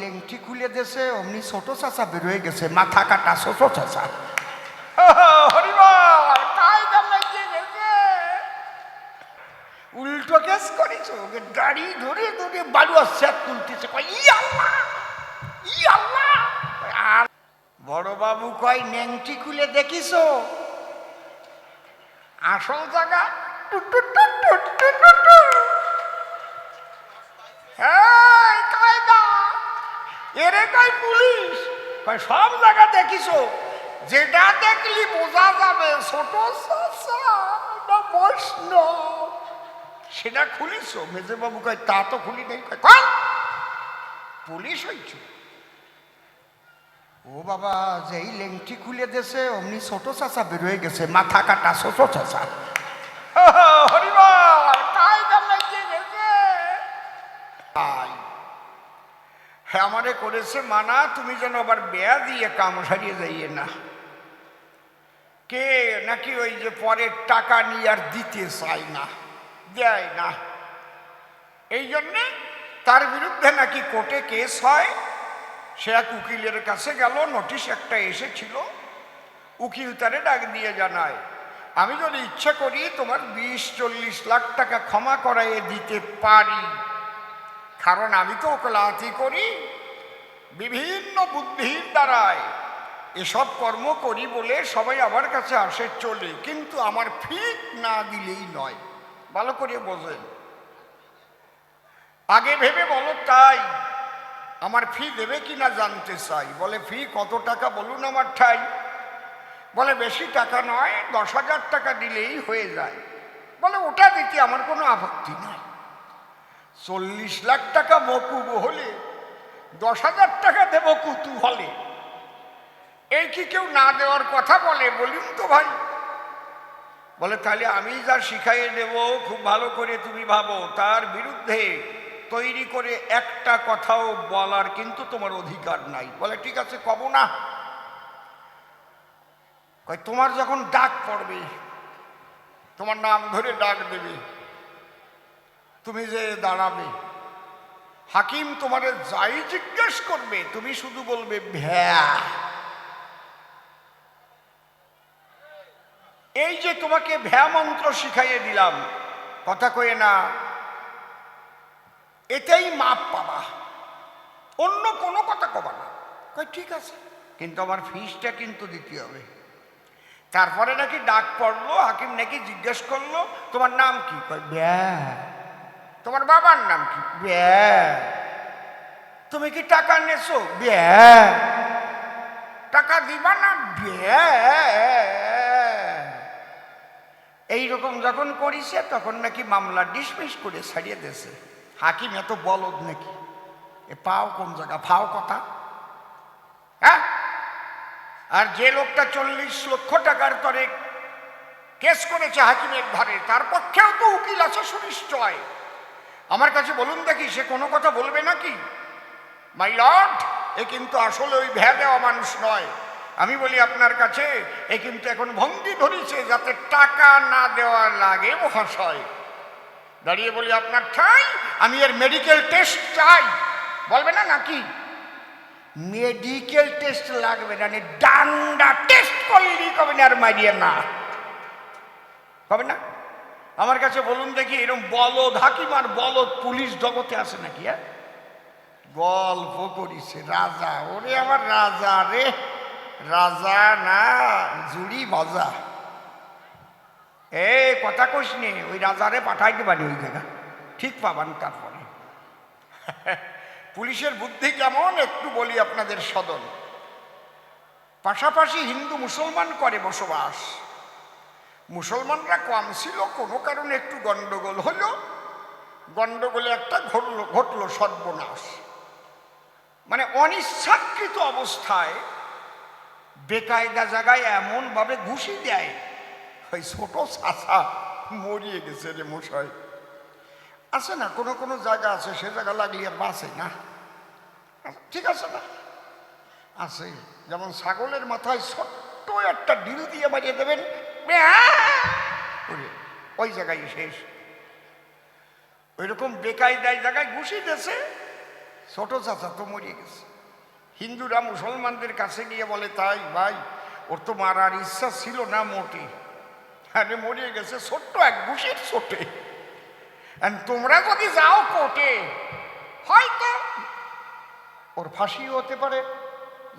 লেংটি খুলে দেছে অমনি ছোট চাচা বেরোয় গেছে মাথা কাটা ছোট চাচা উল্টো কেস করেছ ওকে দাড়ি ধরে ধরে তুলতেছে বড় বাবু কয় নেংটি খুলে দেখিস আসল জায়গা টু টু টু এরে পুলিশ? কয়, সব জায়গা দেখিস যেটা দেখলি বোঝা যাবে, ছোট বৈষ্ণব। সেটা খুলিস মেজবাবু কয়, তা তো খুলি নেই। কয় পুলিশ হইছ? ও বাবা, যেই লেংটি খুলে দেছে, অমনি ছোট চাচা বেরোয় গেছে, মাথা কাটা ছোট চাচা। আমারে করেছে, মানা তুমি যেন আবার বেয়া দিয়ে কাম সারিয়ে যাইয়ে না। কে নাকি ওই যে পরের টাকা নিয়ে আর দিতে চাই না, দেয় না। এই জন্যে তার বিরুদ্ধে নাকি কোর্টে কেস হয়। সে এক উকিলের কাছে গেল, নোটিশ একটা এসেছিল, উকিল তারে ডাক দিয়ে জানায়, আমি যদি ইচ্ছা করি তোমার বিশ, চল্লিশ লাখ টাকা ক্ষমা করাইয়ে দিতে পারি। কারণ আমি তো ওকলাতি করি। বিভিন্ন বুদ্ধির দ্বারায় এসব কর্ম করি বলে সবাই আমার কাছে আসে, চলে। কিন্তু আমার ফিক না দিলেই নয়। ভালো করে বোঝেন। আগে ভেবে বলো তাই, আমার ফি দেবে কি না জানতে চাই। বলে, ফি কত টাকা বলুন আমার ঠাই? বলে, বেশি টাকা নয়, দশ হাজার টাকা দিলেই হয়ে যায়। বলে, ওটা দিতে আমার কোনো আপত্তি নাই। চল্লিশ লাখ টাকা মকুব হলে, দশ হাজার টাকা দেব কুতুহলে এই কি কেউ না দেওয়ার কথা বলে বলুন তো ভাই। বলে, তাহলে আমি যা শিখাইয়ে দেব, খুব ভালো করে তুমি ভাবো। তার বিরুদ্ধে তৈরি করে একটা কথাও বলার কিন্তু তোমার অধিকার নাই। বলে, ঠিক আছে, কব না। তোমার যখন ডাক পড়বে, তোমার নাম ধরে ডাক দেবে। তুমি যে দাঁড়াবে। হাকিম তোমারে যাই জিজ্ঞেস করবে, তুমি শুধু বলবে, ভ্যা। এই যে তোমাকে ভ্যা মন্ত্র শিখাইয়ে দিলাম, কথা কয়ে না এটাই মাপ পাবা। অন্য কোনো কথা কবা না। কই ঠিক আছে। কিন্তু আমার ফিসটা কিন্তু দিতে হবে। তারপরে নাকি ডাক পড়ল, হাকিম নাকি জিজ্ঞেস করল, তোমার নাম কি? কয় ব্যা তোমার বাবার নাম কি? ব্যা তুমি কি টাকা নেছো? ব্যা টাকা দিবা না? ব্যা এইরকম যখন করিছে তখন নাকি মামলা ডিসমিস করে ছাড়িয়ে দিয়েছে। হাকিম এত বলদ নাকি? এ পাও কোন জায়গা? ফাও কথা? হ্যাঁ? আর যে লোকটা চল্লিশ লক্ষ টাকার তরে কেস করেছে হাকিমের ধারে তার পক্ষেও তো উকিল আছে সুনিশ্চয়। আমার কাছে বলুন দেখি, সে কোনো কথা বলবে নাকি? মাই লর্ড এ কিন্তু আসলে ওই ভ্যা দেওয়া মানুষ নয়। আমি বলি আপনার কাছে, এ কিন্তু এখন ভঙ্গি ধরেছে যাতে টাকা না দেওয়া লাগে, মহাশয়। দাঁড়িয়ে বলি আপনার ঠাই, আমি এর মেডিকেল টেস্ট চাই। বলবে না নাকি? মেডিকেল টেস্ট লাগবে না ডান্ডা টেস্ট করলেই কবে না আর মারিয়ে না। হবে না? আমার কাছে বলুন দেখি এরকম বলদ হাকিম আর বলদ পুলিশ জগতে আছে নাকি হ্যাঁ? গল্প করিছে, রাজা, ওরে আমার রাজা রে, রাজা না, জুড়ি বাজা এ, কথা কইস নে, ওই রাজারে পাঠাই দিবানি ওই জায়গা, ঠিক পাবান তারপরে। পুলিশের বুদ্ধি কেমন, একটু বলি আপনাদের সদন পাশাপাশি হিন্দু মুসলমান করে বসবাস। মুসলমানরা কম ছিল, কোনো কারণে একটু গন্ডগোল হলো। গন্ডগোলে একটা ঘটলো ঘটলো সর্বনাশ। মানে অনিচ্ছাকৃত অবস্থায় বেকায়দা জায়গায় এমনভাবে ঘুষি দেয়। ওই ছোট চাষা মরিয়ে গেছে রে মশাই। আছে না, কোনো কোনো জায়গা আছে, সে জায়গা লাগলে আর বাঁচে না। ঠিক আছে না? আছে। যেমন ছাগলের মাথায় ছোট্ট একটা ডিল দিয়ে বাড়িয়ে দেবেন ওই জায়গায় শেষ ওই রকম বেকায়দায় জায়গায় ঘুষি দেছে ছোট চাচা তো মরে গেছে। হিন্দুরা মুসলমানদের কাছে গিয়ে বলে, তাই ভাই, ওর তো মারার ইচ্ছা ছিল না মোটে। আরে মরে গেছে ছোট্ট এক ঘুষের ছোটে। তোমরা যদি যাও কোর্টে, হয়তো ওর ফাঁসিও হতে পারে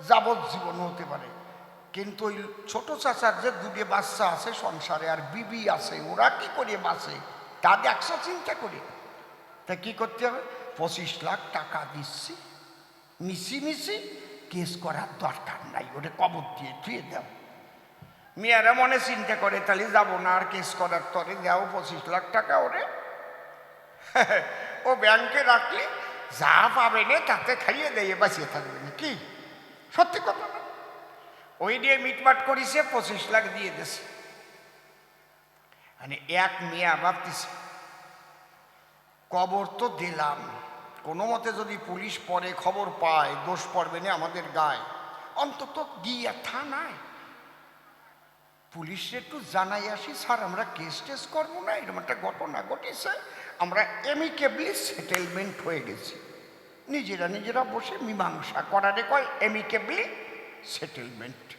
যাবজ্জীবন হতে পারে। কিন্তু ওই ছোট চাচার যে দুটো বাচ্চা আছে সংসারে আর বিবি আছে, ওরা কি করে বাঁচে? তা দেখছ চিন্তা করি। তা কি করতে হবে? পঁচিশ লাখ টাকা দিচ্ছি, মিশি মিশি কেস করার দরকার নাই ওটা কবর দিয়ে ধুয়ে দাও। মেয়েরা মনে চিন্তা করে, তাহলে যাব না আর কেস করার তরে দাও পঁচিশ লাখ টাকা ওরে। ও ব্যাংকে রাখলে যা পাবে না, তাতে খাইয়ে দেয় বাঁচিয়ে থাকবে না, কি? সত্যি কথা ওই দিয়ে মিটমাট করিছে, পঁচিশ লাখ দিয়ে দিছে। মানে এক মেয়া ভাবতেছে, কবর তো দিলাম, কোনো মতে যদি পুলিশ পরে খবর পায়, দোষ পড়বে না আমাদের গায়ে। অন্তত গিয়ে থানায়। পুলিশে একটু জানাই আসি, স্যার, আমরা কেস টেস করব না, এরকম একটা ঘটনা ঘটেছে। আমরা এমিকেবলি সেটেলমেন্ট হয়ে গেছি। নিজেরা নিজেরা বসে মীমাংসা করারে কয় এমিকেবলি সেটেলমেন্ট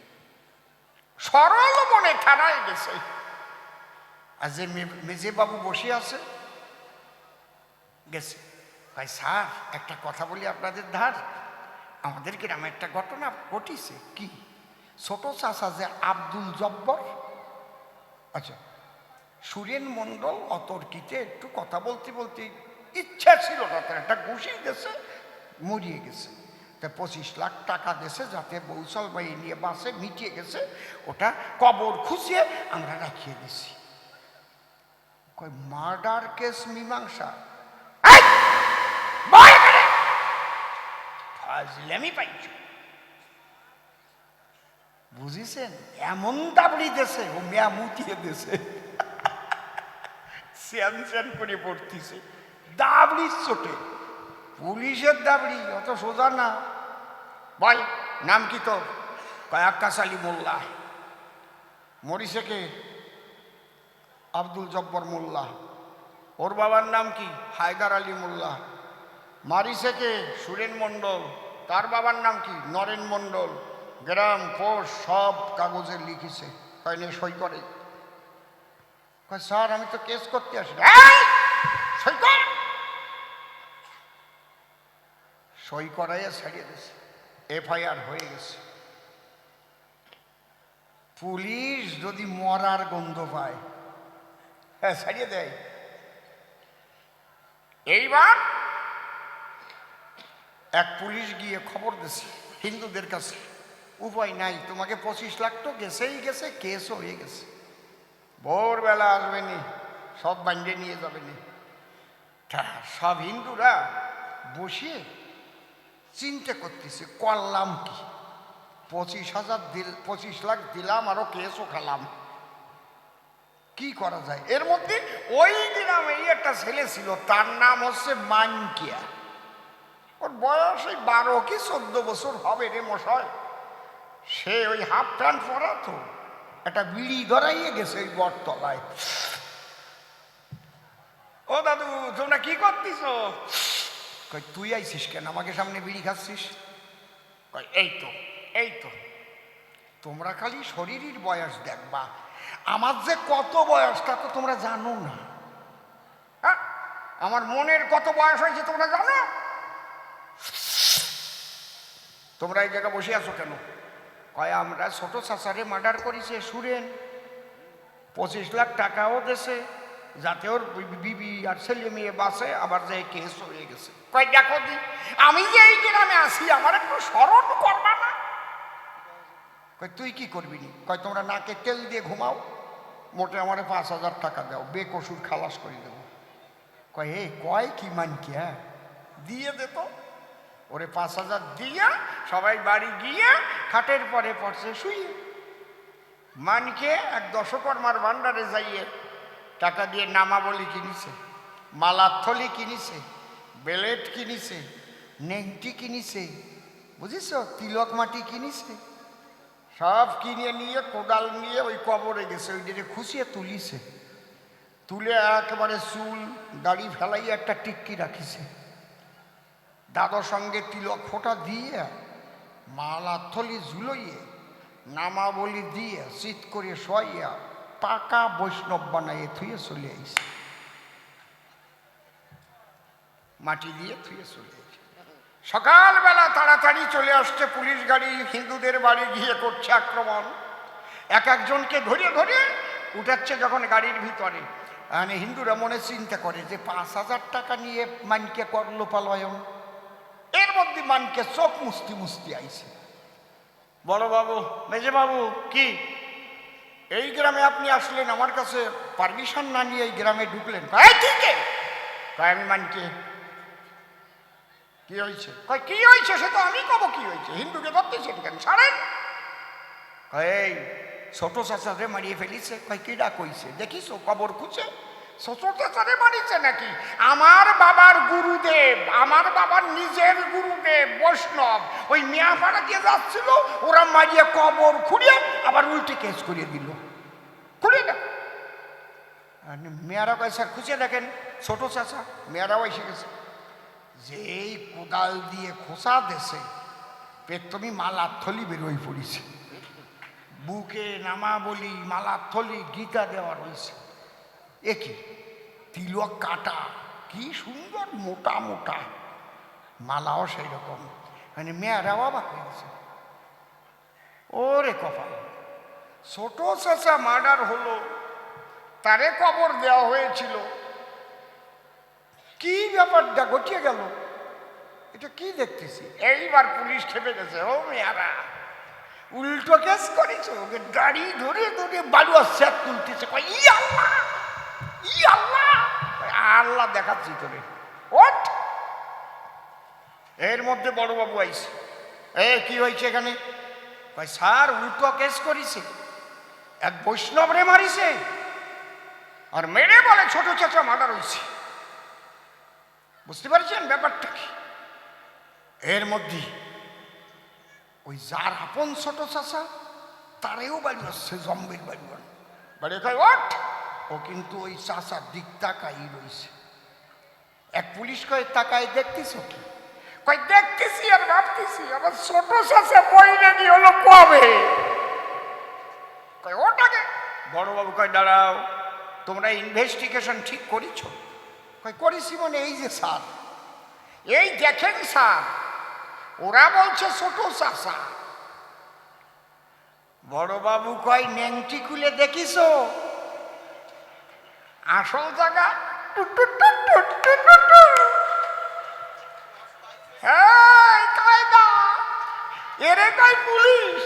সরল মনে গেছে। আর যে বসে আছে, গেছে। ভাই, স্যার, একটা কথা বলি আপনাদের ধার। আমাদের গ্রামে একটা ঘটনা ঘটিছে। কি? ছোট চাষা যে আব্দুল জব্বর। আচ্ছা সুরেন মণ্ডল অতর্কিতে একটু কথা বলতে বলতে ইচ্ছা ছিল না, তার একটা ঘুষি গেছে, মরিয়ে গেছে। পঁচিশ লাখ টাকা দেশে যাতে বৌসল বাই নিয়ে বাসে মিটিয়ে গেছে, ওটা কবর খুঁজিয়ে আমরা রাখিয়ে দিছি। কই মার্ডার কেস মীমাংসা! ফাজলামি পাইছো। বুঝেছেন? এমন দাবড়ি দেশে ও মেয়া মুতিয়ে দেশে। স্যান স্যান করে পড়তিছে। দাবড়ির চোটে। পুলিশের দাবড়ি, অত সোজা না। বল নাম কি তোর? কয়াক্কাস আলী মোল্লা। মরিছে কে? আব্দুল জব্বর মোল্লা। ওর বাবার নাম কি? হায়দার আলী মোল্লা। মারিছে কে? সুরেন মণ্ডল। তার বাবার নাম কি? নরেন মণ্ডল। গ্রাম পোস্ট সব কাগজে লিখেছে। নিয়ে সই করে। স্যার, আমি তো কেস করতে আসি সই করাইয়া ছাড়িয়ে দিয়েছে এফআইআর হয়ে গেছে। পুলিশ যদি মরার গন্ধ পায় হ্যাঁ ছাড়িয়ে দেয়। এইবার এক পুলিশ গিয়ে খবর দিছে, হিন্দুদের কাছে। উপায় নাই, তোমাকে পঁচিশ লাখ তো গেছেই গেছে, কেসও হয়ে গেছে। ভোরবেলা আসবে নি সব বাঞ্জে নিয়ে যাবে নি তা, সব হিন্দুরা বসে চিন্তা করতেছে, করলাম কি? পঁচিশ হাজার দিল, পঁচিশ লাখ দিলাম আরও কেসও খালাম। কি করা যায়? এর মধ্যে ওই গ্রামেই একটা ছেলে ছিল, তার নাম হচ্ছে মানকিয়া। ওর বয়স ওই বারো কি চোদ্দ বছর হবে রে মশাই। সে ওই হাফ প্যান্ট পরা তো, একটা বিড়ি ধরাইয়ে গেছে ওই বটতলায়। ও দাদু, তোমরা কি করতিস কই তুই আইছিস কেন? আমাকে সামনে বিড়ি খাচ্ছিস? কই এই তো এই তো। তোমরা খালি শরীরের বয়স দেখবা। আমার যে কত বয়স তা তো তোমরা জানো না। হ্যাঁ? আমার মনের কত বয়স হয়েছে তোমরা জানো? তোমরা এই জায়গায় বসে আছো কেন? কয়, আমরা ছোট চাচারে মার্ডার করেছে সুরেন পঁচিশ লাখ টাকাও দেশে। যাতে ওর বিবি আর ছেলে মেয়ে বাসে আবার যে কেস হয়ে গেছে। কয় দেখো দি আমি যে এই গ্রামে আসি আমার একটু স্মরণ করবা না? কয় তুই কি করবি নি কয় তোমরা নাকে তেল দিয়ে ঘুমাও মোটে আমার পাঁচ হাজার টাকা দাও বেক ওষুধ খালাস করে দেবো। কয় এ কয় কি মান কি হ্যাঁ? দিয়ে দে তো। ওরে পাঁচ হাজার দিয়ে সবাই বাড়ি গিয়ে খাটের পরে পড়ছে শুয়ে। মানকে এক দশকর্মার ভান্ডারে যাইয়ে টাকা দিয়ে নামাবলি কিনিছে মালার থলি কিনিছে, বেলেট কিনিছে, নেংটি কিনিছে বুঝিস তিলক মাটি কিনিছে, সব কিনে নিয়ে কোদাল নিয়ে ওই কবরে গেছে, ওই দিকে খুশিয়ে তুলিছে। তুলে একেবারে চুল, দাড়ি ফেলাই একটা টিক্কি রাখিছে। দাদার সঙ্গে তিলক ফোঁটা দিয়ে মালা থলি ঝুলইয়ে, নামাবলি দিয়ে, শীত করে শোয়াইয়া পাকা বৈষ্ণব বানাইয়ে থুয়ে চলে আইছে। মাটি দিয়ে থুয়ে চলে সকালবেলা তাড়াতাড়ি চলে আসছে পুলিশ গাড়ি, হিন্দুদের বাড়ি গিয়ে করছে আক্রমণ। এক একজনকে ধরে ধরে উঠাচ্ছে যখন গাড়ির ভিতরে। মানে হিন্দুরা মনে চিন্তা করে যে পাঁচ হাজার টাকা নিয়ে মানকে করল পালয়ন। এর মধ্যে মানকে চোখ মুস্তি মুস্তি আইছে। বড় বাবু, মেজে বাবু, কি? এই গ্রামে আপনি আসলেন, আমার কাছে পারমিশন না নিয়ে এই গ্রামে ঢুকলেন। ঠিক আমি মানকে। কি হয়েছে? কয়, কি হয়েছে? সে তো আমি কব কি হয়েছে। হিন্দুকে ধরতেছেন কেন ছাড়েন এই ছোট চাচারে মারিয়ে ফেলিছে। কয় কি ডাক হইছে দেখিস কবর খুঁজে? চাচারে মারিছে নাকি? আমার বাবার গুরুদেব, আমার বাবার নিজের গুরুদেব, বৈষ্ণব। ওই মিয়াপাড়া দিয়ে যাচ্ছিল, ওরা মারিয়ে কবর খুঁড়িয়ে আবার উল্টে কেস করিয়ে দিল। আর মেয়ারা পয়সা খুঁজে দেখেন, ছোট চাচা, মেয়ারাও এসে গেছে। যেই কোদাল দিয়ে খোসা দেশে পেট্টমি মালার থলি বেরোই পড়েছে। বুকে নামা বলি মালার থলি গীতা দেওয়া রয়েছে। একই তিলক কাটা, কি সুন্দর মোটা মোটা। মালাও সেই রকম মানে মেয়েরাও অবাক হয়ে ওরে কপাল। ছোট চাচা মার্ডার হলো, তারে কবর দেওয়া হয়েছিল। কি ব্যাপারটা ঘটিয়ে গেল? এটা কি দেখতেছি? এইবার পুলিশ খেপে গেছে, ও মেয়ারা। উল্টো কেস করেছ, ওকে গাড়ি ধরে ধরে বালুয়া স্যাপ তুলতেছে। আল্লাহ ই আল্লাহ আল্লাহ দেখাচ্ছি তোরে। ওট এর মধ্যে বড়বাবু আইছে। এ, কি হয়েছে এখানে? স্যার উল্টো কেস করেছে। এক বৈষ্ণব রে মারিছে আর মেরে বলে ছোট চাচা মার্ডার হয়েছে বুঝতে পারছেন ব্যাপারটা কি? এর মধ্যে ওই যার আপন ছোট চাচা, তারেও বাড়ি আসছে, জম্বের বাড়ি বাড়ি। কয় ওঠ। ও কিন্তু ওই চাচার দিক তাকাই রয়েছে। এক পুলিশ কয়, তাকায় দেখতেছ কি? কয়, দেখতেছি আর ভাবতেছি, আমার ছোট চাচা বই নাকি হলো কবে? কয় ওটাকে বড়বাবু কয় দাঁড়াও তোমরা ইনভেস্টিগেশন ঠিক করেছ? কয় করেছি মানে এই যে স্যার। এই দেখেন স্যার ওরা বলছে ছোট চাষা বড়বাবু কয় নেংটি খুলে দেখিস আসল জায়গা? এরে কয় পুলিশ?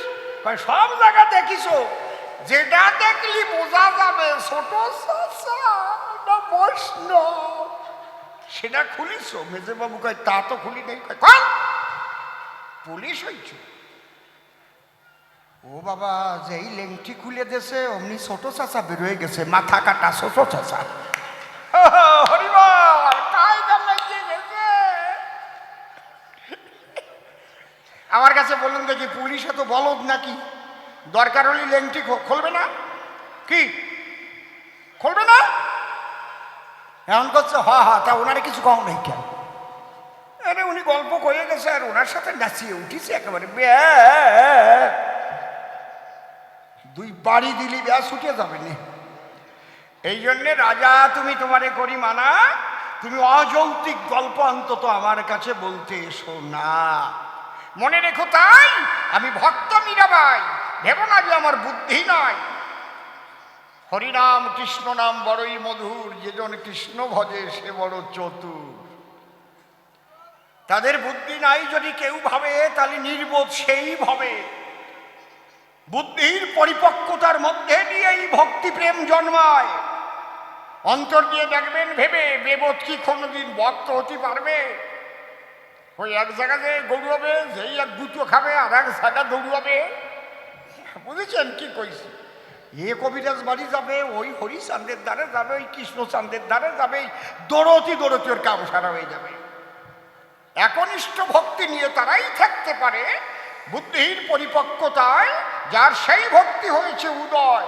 কয় সব জায়গা দেখিস যেটা দেখলি বোঝা যাবে, ছোট চাষা সেটা খুলিস মেজবাবু কয়, তা তো খুলি নেই। কয় "কই? পুলিশ হইছ। ও বাবা, যেই লেংটি খুলে দেছে, অমনি ছোট চাচা বেরোয় গেছে, মাথা কাটা ছোট গেছে। আমার কাছে বলুন দেখি, পুলিশে তো বলদ নাকি? দরকার হলে লেংটি খুলবে না? কি? খুলবে না? এমন করছে, হা হা, তা ওনারে কিছু কম নেই কেন? আরে উনি গল্প করে গেছে আর ওনার সাথে নাচিয়ে উঠিছে একেবারে। দুই বাড়ি দিলি ব্যাস উঠে যাবে নি। এই জন্যে রাজা, তুমি তোমারে করি মানা তুমি অযৌক্তিক গল্প অন্তত আমার কাছে বলতে এসো না। মনে রেখো তাই, আমি ভক্ত মীরাবাই। ভেবো না যে আমার বুদ্ধি নয় হরিনাম কৃষ্ণ নাম বড়ই মধুর যেজন কৃষ্ণ ভজে সে বড় চতুর। তাদের বুদ্ধি নাই যদি কেউ ভাবে, তাহলে নির্বোধ সেই ভাবে। বুদ্ধির পরিপক্কতার মধ্যে দিয়েই ভক্তি প্রেম জন্মায়। অন্তর দিয়ে দেখবেন, ভেবে বেবোধ কি কোনোদিন ভক্ত হতে পারবে? ওই এক জায়গাতে দৌড়াবে, যেই এক দুটো খাবে, আর এক জায়গা দৌড়াবে। বুঝেছেন কি কইছি? এ কবিরাজ বাড়ি যাবে, ওই হরিচান্দের দ্বারে যাবে, ওই কৃষ্ণচান্দের দ্বারে যাবে দরতি দরতি দৌড়তি ওর কাম সারা হয়ে যাবে। একনিষ্ঠ ভক্তি নিয়ে তারাই থাকতে পারে, বুদ্ধিহীন পরিপক্কতায়, যার সেই ভক্তি হয়েছে উদয়।